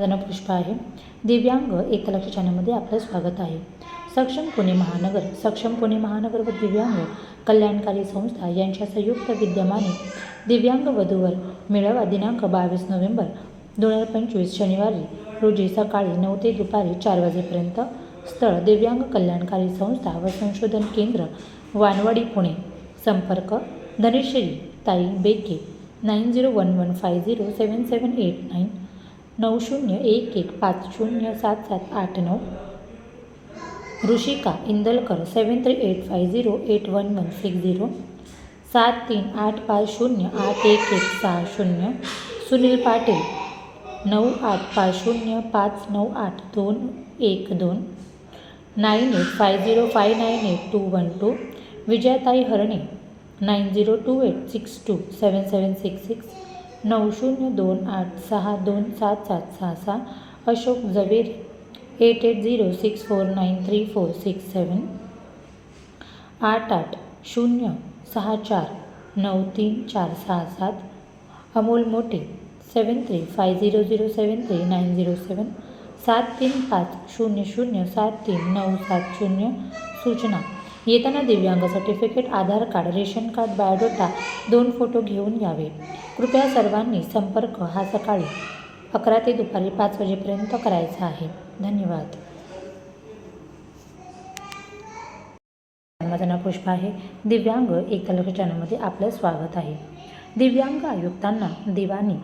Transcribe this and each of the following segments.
धनपुष्प आहे. दिव्यांग एकलक्ष चॅनलमध्ये आपलं स्वागत आहे. सक्षम पुणे महानगर सक्षम पुणे महानगर व दिव्यांग कल्याणकारी संस्था यांच्या संयुक्त विद्यमाने दिव्यांग वधूवर मेळावा दिनांक बावीस नोव्हेंबर दोन हजार पंचवीस शनिवारी रोजी सकाळी नऊ ते दुपारी चार वाजेपर्यंत स्थळ दिव्यांग कल्याणकारी संस्था व संशोधन केंद्र वानवाडी पुणे. संपर्क Dhaneshwari tai Beke nine zero one one five zero seven seven eight nine. नऊ शून्य एक एक पाच शून्य सात सात आठ नऊ. Rushika Indalkar seven three eight five zero eight one one six zero. सात तीन आठ पाच शून्य आठ एक एक सहा शून्य. सुनील पाटील नऊ आठ पाच शून्य पाच नऊ आठ दोन एक दोन. Nine eight five zero five nine eight two one two. Vijayatai Harane nine zero two eight six two seven seven six six. नऊ शून्य दोन आठ सहा दोन सात सात सहा सहा Ashok Jawer eight eight zero six four nine three four six seven आठ आठ शून्य सहा चार नऊ तीन चार सहा सात Amol Mote seven three five zero zero seven three nine zero seven सात तीन पाच शून्य शून्य सात तीन नऊ सात शून्य सूचना येताना दिव्यांग certificate Aadhaar card ration card biodata दोन फोटो घेऊन यावे. कृपया सर्वांनी संपर्क हा सकाळी अकरा ते दुपारी पाच वाजेपर्यंत करायचा आहे. धन्यवाद. माझं नाव पुष्पा आहे. दिव्यांग एकलक्ष चॅनलमध्ये आपलं स्वागत आहे. दिव्यांग आयुक्तांना दिवाणी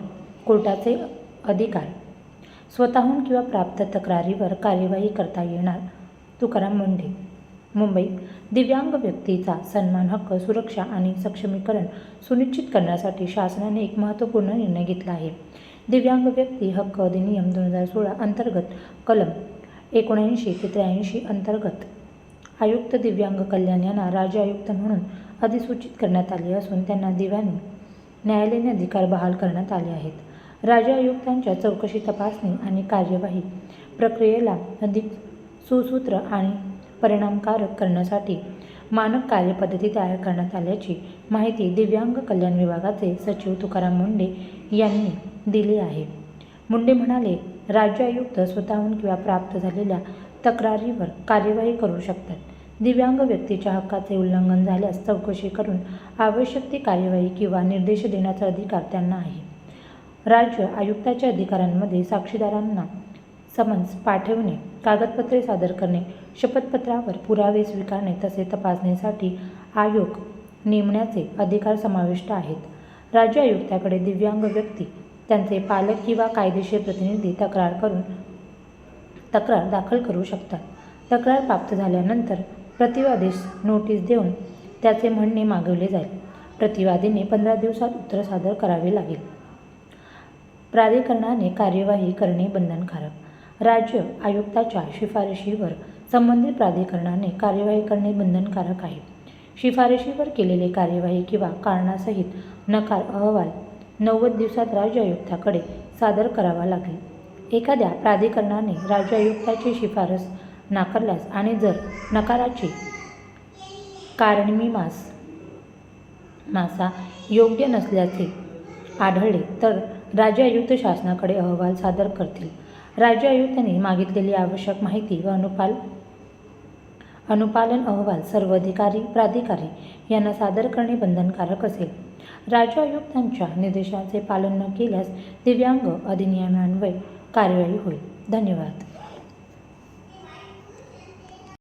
कोर्टाचे अधिकार. स्वतःहून किंवा प्राप्त तक्रारीवर कार्यवाही करता येणार. तुकाराम मुंढे. मुंबई दिव्यांग व्यक्तीचा सन्मान हक्क सुरक्षा आणि सक्षमीकरण सुनिश्चित करण्यासाठी शासनाने एक महत्त्वपूर्ण निर्णय घेतला आहे. दिव्यांग व्यक्ती हक्क अधिनियम दोन हजार सोळा अंतर्गत कलम एकोणऐंशी ते त्र्याऐंशी अंतर्गत आयुक्त दिव्यांग कल्याण यांना राज्य आयुक्त म्हणून अधिसूचित करण्यात आले असून त्यांना दिव्यांनी न्यायालयीन अधिकार बहाल करण्यात आले आहेत. राज्य आयुक्तांच्या चौकशी तपासणी आणि कार्यवाही प्रक्रियेला अधिक सुसूत्र आणि परिणामकारक करण्यासाठी मानक कार्यपद्धती तयार करण्यात आल्याची माहिती दिव्यांग कल्याण विभागाचे सचिव तुकाराम मुंडे यांनी दिली आहे. मुंडे म्हणाले राज्य आयुक्त स्वतःहून किंवा प्राप्त झालेल्या तक्रारीवर कार्यवाही करू शकतात. दिव्यांग व्यक्तीच्या हक्काचे उल्लंघन झाल्यास चौकशी करून आवश्यक ती कार्यवाही किंवा निर्देश देण्याचा अधिकार त्यांना आहे. राज्य आयुक्ताच्या अधिकारांमध्ये साक्षीदारांना समन्स पाठवणे कागदपत्रे सादर करणे शपथपत्रावर पुरावे स्वीकारणे तसे तपासणीसाठी आयोग नेमण्याचे अधिकार समाविष्ट आहेत. राज्य आयुक्ताकडे दिव्यांग व्यक्ती त्यांचे पालक किंवा कायदेशीर प्रतिनिधी तक्रार करून तक्रार दाखल करू शकतात. तक्रार प्राप्त झाल्यानंतर प्रतिवादीस नोटीस देऊन त्याचे म्हणणे मागवले जाईल. प्रतिवादीने पंधरा दिवसात उत्तर सादर करावे लागेल. प्राधिकरणाने कार्यवाही करणे बंधनकारक राज्य आयुक्ताच्या शिफारशीवर संबंधित प्राधिकरणाने कार्यवाही करणे बंधनकारक आहे. शिफारशीवर केलेली कार्यवाही किंवा कारणासहित नकार अहवाल नव्वद दिवसात राज्य आयुक्ताकडे सादर करावा लागेल. एखाद्या प्राधिकरणाने राज्य आयुक्ताची शिफारस नाकारल्यास आणि जर नकाराची कारणमीमास मासा योग्य नसल्याचे आढळले तर राज्य आयुक्त शासनाकडे अहवाल सादर करतील. राज्य आयुक्तांनी मागितलेली आवश्यक माहिती व अनुपाल अनुपालन अहवाल सर्व अधिकारी प्राधिकारी यांना सादर करणे बंधनकारक असेल. राज्य आयुक्तांच्या निर्देशांचे पालन न केल्यास दिव्यांग अधिनियमान्वये कार्यवाही होईल. धन्यवाद.